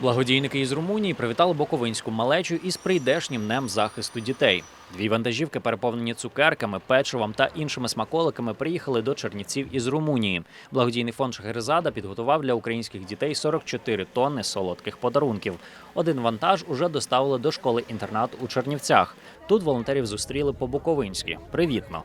Благодійники із Румунії привітали Буковинську малечу із прийдешнім днем захисту дітей. Дві вантажівки, переповнені цукерками, печивом та іншими смаколиками, приїхали до Чернівців із Румунії. Благодійний фонд Шахерезада підготував для українських дітей 44 тонни солодких подарунків. Один вантаж уже доставили до школи інтернат у Чернівцях. Тут волонтерів зустріли по буковинськи. Привітно.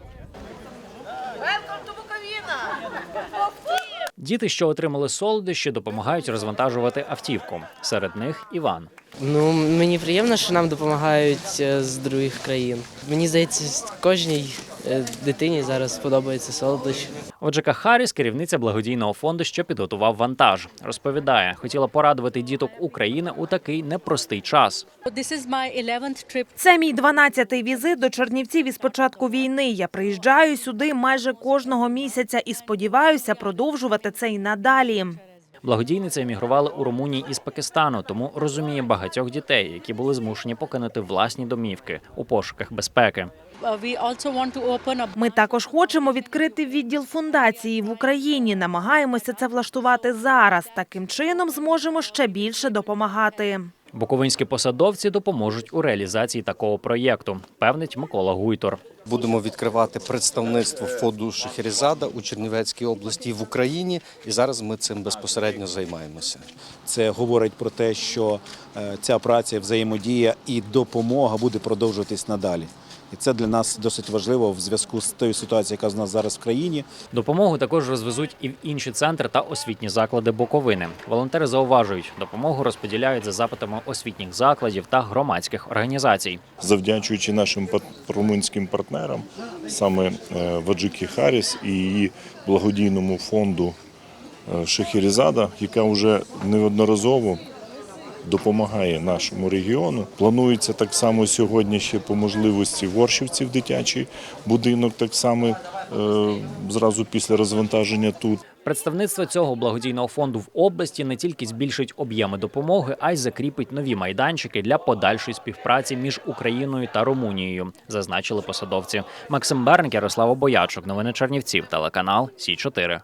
Діти, що отримали солодощі, допомагають розвантажувати автівку. Серед них Іван. Ну, мені приємно, що нам допомагають е, з других країн. Мені здається, кожній дитині зараз подобається солодощі. Оджека Харріс, керівниця благодійного фонду, що підготував вантаж, розповідає, хотіла порадувати діток України у такий непростий час. This is my 11th trip Це мій 12-й візит до Чернівців із початку війни. Я приїжджаю сюди майже кожного місяця і сподіваюся продовжувати це й надалі. Благодійниця емігрувала у Румунії із Пакистану, тому розуміє багатьох дітей, які були змушені покинути власні домівки у пошуках безпеки. Ми також хочемо відкрити відділ фундації в Україні. Намагаємося це влаштувати зараз. Таким чином зможемо ще більше допомагати. Буковинські посадовці допоможуть у реалізації такого проєкту, певнить Микола Гуйтор. Будемо відкривати представництво фонду Шахерізада у Чернівецькій області в Україні, і зараз ми цим безпосередньо займаємося. Це говорить про те, що е, ця праця, взаємодія і допомога буде продовжуватись надалі. І це для нас досить важливо в зв'язку з тою ситуацією, яка з нас зараз в країні. Допомогу також розвезуть і в інші центри та освітні заклади Буковини. Волонтери зауважують, допомогу розподіляють за запитами освітніх закладів та громадських організацій. завдячуючи нашим румунським партнерам, саме е, Ваджики Харіс і її благодійному фонду е, яка вже неодноразово допомагає нашому регіону. Планується так само сьогодні ще по можливості Воршівців дитячий будинок, так само е, зразу після розвантаження тут. Представництво цього благодійного фонду в області не тільки збільшить об'єми допомоги, а й закріпить нові майданчики для подальшої співпраці між Україною та Румунією, зазначили посадовці. Максим Берник, Ярослава Боячук. Новини Чернівців. Телеканал Сі 4